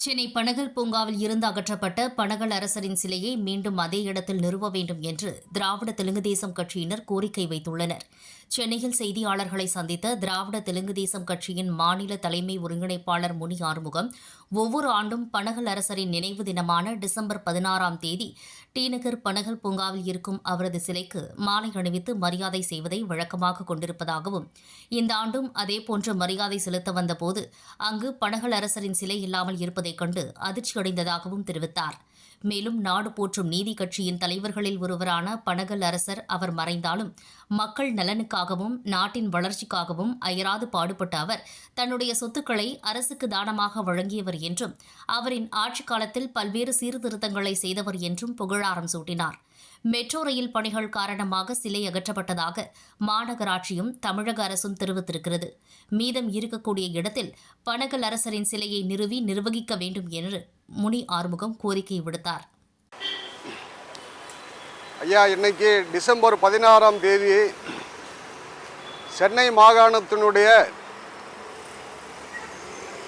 சென்னை பனகல் பூங்காவில் இருந்து அகற்றப்பட்ட பனகல் அரசரின் சிலையை மீண்டும் அதே இடத்தில் நிறுவ வேண்டும் என்று திராவிட தெலுங்கு தேசம் கட்சியினர் கோரிக்கை வைத்துள்ளனர். சென்னையில் செய்தியாளர்களை சந்தித்த திராவிட தெலுங்கு தேசம் கட்சியின் மாநில தலைமை ஒருங்கிணைப்பாளர் முனி ஆறுமுகம் ஒவ்வொரு ஆண்டும் பனகல் அரசரின் நினைவு தினமான டிசம்பர் பதினாறாம் தேதி டிநகர் பனகல் பூங்காவில் இருக்கும் அவரது சிலைக்கு மாலை அணிவித்து மரியாதை செய்வதை வழக்கமாக கொண்டிருப்பதாகவும் இந்த ஆண்டும் அதேபோன்ற மரியாதை செலுத்த வந்தபோது அங்கு பனகல் அரசரின் சிலை இல்லாமல் இருப்பதைக் கண்டு அதிர்ச்சியடைந்ததாகவும் தெரிவித்தார். மேலும் நாடு போற்றும் நீதி கட்சியின் தலைவர்களில் ஒருவரான பனகல் அரசர் அவர் மறைந்தாலும் மக்கள் நலனுக்காகவும் நாட்டின் வளர்ச்சிக்காகவும் அயராது பாடுபட்ட அவர் தன்னுடைய சொத்துக்களை அரசுக்கு தானமாக வழங்கியவர் என்றும் அவரின் ஆட்சிக் காலத்தில் பல்வேறு சீர்திருத்தங்களை செய்தவர் என்றும் புகழாரம் சூட்டினார். மெட்ரோ ரயில் பணிகள் காரணமாக சிலை அகற்றப்பட்டதாக மாநகராட்சியும் தமிழக அரசும் தெரிவித்திருக்கிறது. மீதம் இருக்கக்கூடிய இடத்தில் பனகல் அரசரின் சிலையை நிறுவி நிர்வகிக்க வேண்டும் என்று முனி ஆறுமுகம் கோரிக்கை விடுத்தார். ஐயா இன்னைக்கு டிசம்பர் பதினாறாம் தேதி சென்னை மாகாணத்தினுடைய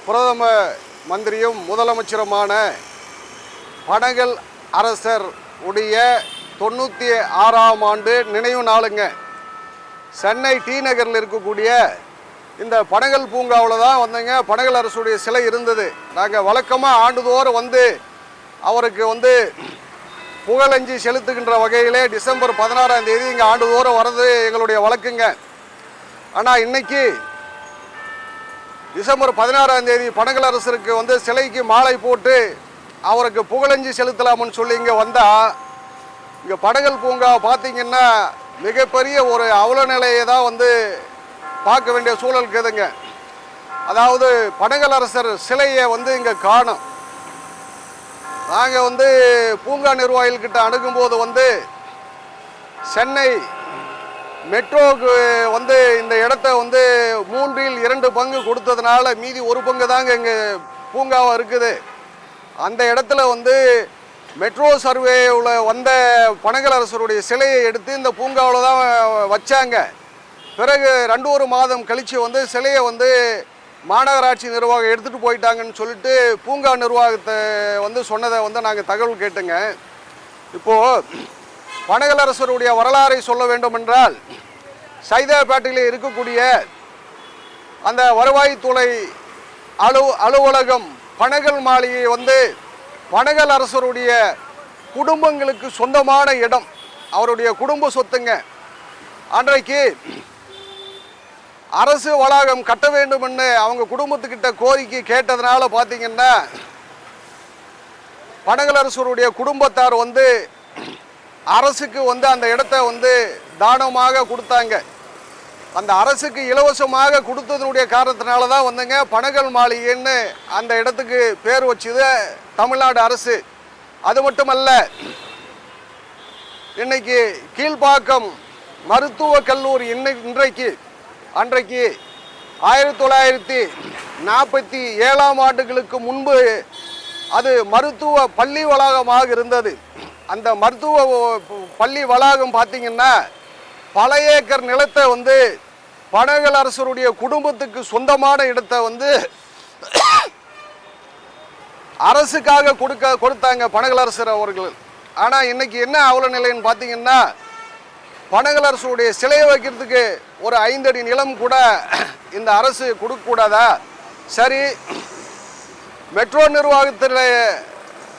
பிரதம மந்திரியும் முதலமைச்சருமான பனகல் அரசர் உடைய தொண்ணூற்றி ஆறாம் ஆண்டு நினைவு நாளுங்க. சென்னை டி நகரில் இருக்கக்கூடிய இந்த பனகல் பூங்காவில் தான் வந்தங்க. பனகல் அரசுடைய சிலை இருந்தது. நாங்கள் வழக்கமாக ஆண்டுதோறும் வந்து அவருக்கு வந்து புகழஞ்சி செலுத்துகின்ற வகையிலே டிசம்பர் பதினாறாம் தேதி இங்கே ஆண்டுதோறும் வர்றது எங்களுடைய வழக்குங்க. ஆனால் இன்றைக்கி டிசம்பர் பதினாறாம் தேதி பனகல் அரசருக்கு வந்து சிலைக்கு மாலை போட்டு அவருக்கு புகழஞ்சி செலுத்தலாம்னு சொல்லி இங்கே வந்தால் இங்கே படகல் பூங்கா பார்த்தீங்கன்னா மிகப்பெரிய ஒரு அவல நிலையை தான் வந்து பார்க்க வேண்டிய சூழல் இருக்குதுங்க அதாவது படங்கள் அரசர் சிலையை வந்து இங்கே காணும். நாங்கள் வந்து பூங்கா நிர்வாகிகள்கிட்ட அணுகும்போது வந்து சென்னை மெட்ரோவுக்கு வந்து இந்த இடத்த வந்து மூன்றில் இரண்டு பங்கு கொடுத்ததுனால மீதி ஒரு பங்கு தாங்க இங்கே பூங்காவாக இருக்குது. அந்த இடத்துல வந்து மெட்ரோ சர்வேவில் வந்த பனகல் அரசருடைய சிலையை எடுத்து இந்த பூங்காவில் தான் வச்சாங்க. பிறகு ரெண்டு ஒரு மாதம் கழித்து வந்து சிலையை வந்து மாநகராட்சி நிர்வாகம் எடுத்துகிட்டு போயிட்டாங்கன்னு சொல்லிட்டு பூங்கா நிர்வாகத்தை வந்து சொன்னதை வந்து நாங்கள் தகவல் கேட்டுங்க. இப்போது பனகலரசருடைய வரலாறை சொல்ல வேண்டுமென்றால் சைதாப்பேட்டையில் இருக்கக்கூடிய அந்த வருவாய்த்துறை அலு அலுவலகம் பனகல் மாளிகை வந்து பனகல் அரசருடைய குடும்பங்களுக்கு சொந்தமான இடம். அவருடைய குடும்ப சொத்துங்க. அன்றைக்கு அரசு வளாகம் கட்ட வேண்டும்னு அவங்க குடும்பத்துக்கிட்ட கோரிக்கை கேட்டதுனால பார்த்தீங்கன்னா பனகலரசருடைய குடும்பத்தார் வந்து அரசுக்கு வந்து அந்த இடத்த வந்து தானமாக கொடுத்தாங்க. அந்த அரசுக்கு இலவசமாக கொடுத்ததனுடைய காரணத்தினால தான் வந்துங்க பனகல் மாளிகைன்னு அந்த இடத்துக்கு பேர் வச்சது தமிழ்நாடு அரசு. அது மட்டுமல்ல இன்னைக்கு கீழ்ப்பாக்கம் மருத்துவக் கல்லூரி இன்னை இன்றைக்கு அன்றைக்கு ஆயிரத்தி தொள்ளாயிரத்தி நாற்பத்தி ஏழாம் ஆண்டுகளுக்கு முன்பு அது மருத்துவ பள்ளி வளாகமாக இருந்தது. அந்த மருத்துவ பள்ளி வளாகம் பார்த்திங்கன்னா பல ஏக்கர் நிலத்தை வந்து பனகல் அரசருடைய குடும்பத்துக்கு சொந்தமான இடத்தை வந்து அரசுக்காக கொடுக்க கொடுத்தாங்க பனகல் அரசர் அவர்கள். ஆனால் இன்னைக்கு என்ன அவல நிலைன்னு பார்த்தீங்கன்னா பனகல் அரசுடைய சிலையை வைக்கிறதுக்கு ஒரு ஐந்தடி நிலம் கூட இந்த அரசு கொடுக்கக்கூடாதா? சரி மெட்ரோ நிர்வாகத்தில்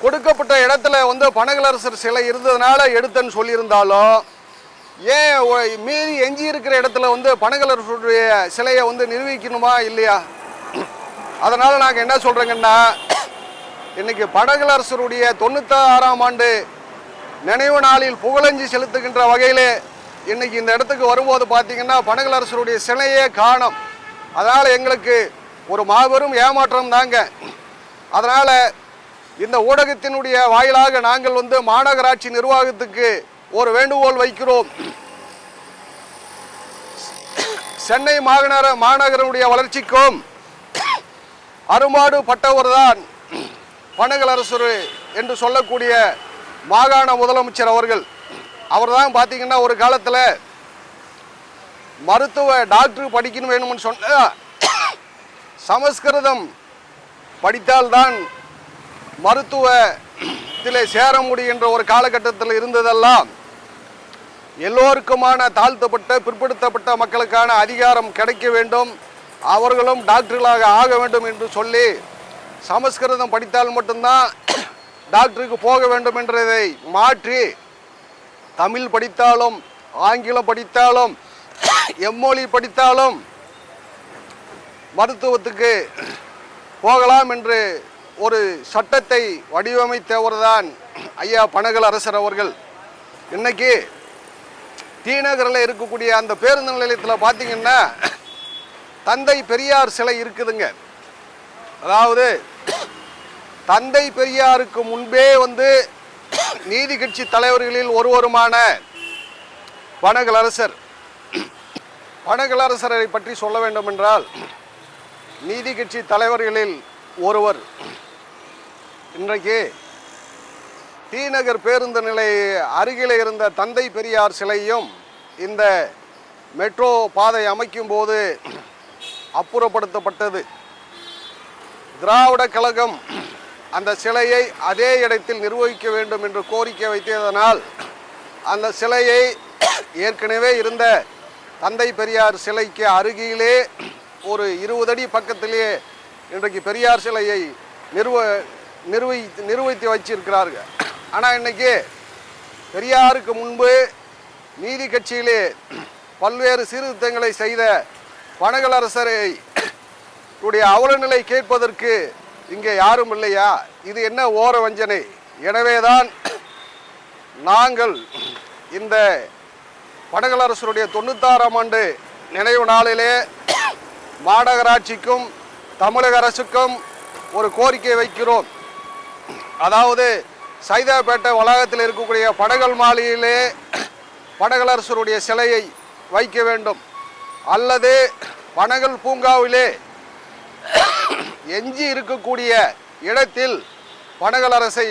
கொடுக்கப்பட்ட இடத்துல வந்து பனகலரசர் சிலை இருந்ததுனால எடுத்தேன்னு சொல்லியிருந்தாலும் ஏன் மீறி எஞ்சி இருக்கிற இடத்துல வந்து பனகலரசருடைய சிலையை வந்து நிரூபிக்கணுமா இல்லையா? அதனால் நாங்கள் என்ன சொல்கிறோங்கன்னா இன்னைக்கு பனகலரசருடைய தொண்ணூத்தாறாம் ஆண்டு நினைவு நாளில் புகழஞ்சி செலுத்துகின்ற வகையில் இன்னைக்கு இந்த இடத்துக்கு வரும்போது பார்த்தீங்கன்னா பனகலரசருடைய சிலையே காணும். அதனால் எங்களுக்கு ஒரு மாபெரும் ஏமாற்றம் தாங்க. அதனால் இந்த ஊடகத்தினுடைய வாயிலாக நாங்கள் வந்து மாநகராட்சி நிர்வாகத்துக்கு ஒரு வேண்டுகோள் வைக்கிறோம். சென்னை மாநகர மாநகரனுடைய வளர்ச்சிக்கும் அருமாடு பட்டவர்தான் பனகலரசர் என்று சொல்லக்கூடிய மாகாண முதலமைச்சர் அவர்கள். அவர் தான் பார்த்தீங்கன்னா ஒரு காலத்தில் மருத்துவ டாக்டர் படிக்கணும் வேணும்னு சொன்ன சமஸ்கிருதம் படித்தால்தான் மருத்துவத்தில் சேர முடிகின்ற ஒரு காலகட்டத்தில் இருந்ததெல்லாம் எல்லோருக்குமான தாழ்த்தப்பட்ட பிற்படுத்தப்பட்ட மக்களுக்கான அதிகாரம் கிடைக்க வேண்டும். அவர்களும் டாக்டர்களாக ஆக வேண்டும் என்று சொல்லி சமஸ்கிருதம் படித்தால் மட்டும்தான் டாக்டருக்கு போக வேண்டும் என்றதை மாற்றி தமிழ் படித்தாலும் ஆங்கிலம் படித்தாலும் எம்மொழி படித்தாலும் மருத்துவத்துக்கு போகலாம் என்று ஒரு சட்டத்தை வடிவமைத்தவர்தான் ஐயா பனகல் அரசர் அவர்கள். இன்னைக்கு தீநகரில் இருக்கக்கூடிய அந்த பேருந்து நிலையத்தில் பார்த்தீங்கன்னா தந்தை பெரியார் சிலை இருக்குதுங்க. அதாவது தந்தை பெரியாருக்கு முன்பே வந்து நீதி கட்சி தலைவர்களில் ஒருவருமான பனகலரசர் பனகலரசரை பற்றி சொல்ல வேண்டும் என்றால் நீதி கட்சி தலைவர்களில் ஒருவர். இன்றைக்கு டிநகர் பேருந்து நிலைய அருகில் இருந்த தந்தை பெரியார் சிலையும் இந்த மெட்ரோ பாதை அமைக்கும் போது அப்புறப்படுத்தப்பட்டது. திராவிட கழகம் அந்த சிலையை அதே இடத்தில் நிர்வகிக்க வேண்டும் என்று கோரிக்கை வைத்ததனால் அந்த சிலையை ஏற்கனவே இருந்த தந்தை பெரியார் சிலைக்கு அருகிலே ஒரு இருபது அடி பக்கத்திலே இன்றைக்கு பெரியார் சிலையை நிறுவ நிறுவி நிர்வகித்து வச்சிருக்கிறார்கள். ஆனால் இன்னைக்கு பெரியாருக்கு முன்பு நீதி கட்சியிலே பல்வேறு சீர்திருத்தங்களை செய்த பனகலரசரை உடைய அவலநிலை கேட்பதற்கு இங்கே யாரும் இல்லையா? இது என்ன ஓர வஞ்சனை? எனவேதான் நாங்கள் இந்த பனகலரசருடைய தொண்ணூத்தாறாம் ஆண்டு நினைவு நாளிலே மாநகராட்சிக்கும் தமிழக அரசுக்கும் ஒரு கோரிக்கை வைக்கிறோம். அதாவது சைதாப்பேட்டை வளாகத்தில் இருக்கக்கூடிய படகல் மாளிகையிலே பனகலரசருடைய சிலையை வைக்க வேண்டும். அல்லது பனகல் பூங்காவிலே எஞ்சி இருக்கக்கூடிய இடத்தில் பனகல் அரசை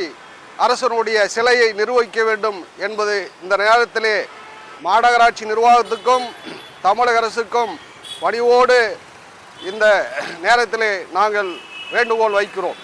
அரசனுடைய சிலையை நிர்வகிக்க வேண்டும் என்பது இந்த நேரத்திலே மாநகராட்சி நிர்வாகத்துக்கும் தமிழக அரசுக்கும் பணிவோடு இந்த நேரத்திலே நாங்கள் வேண்டுகோள் வைக்கிறோம்.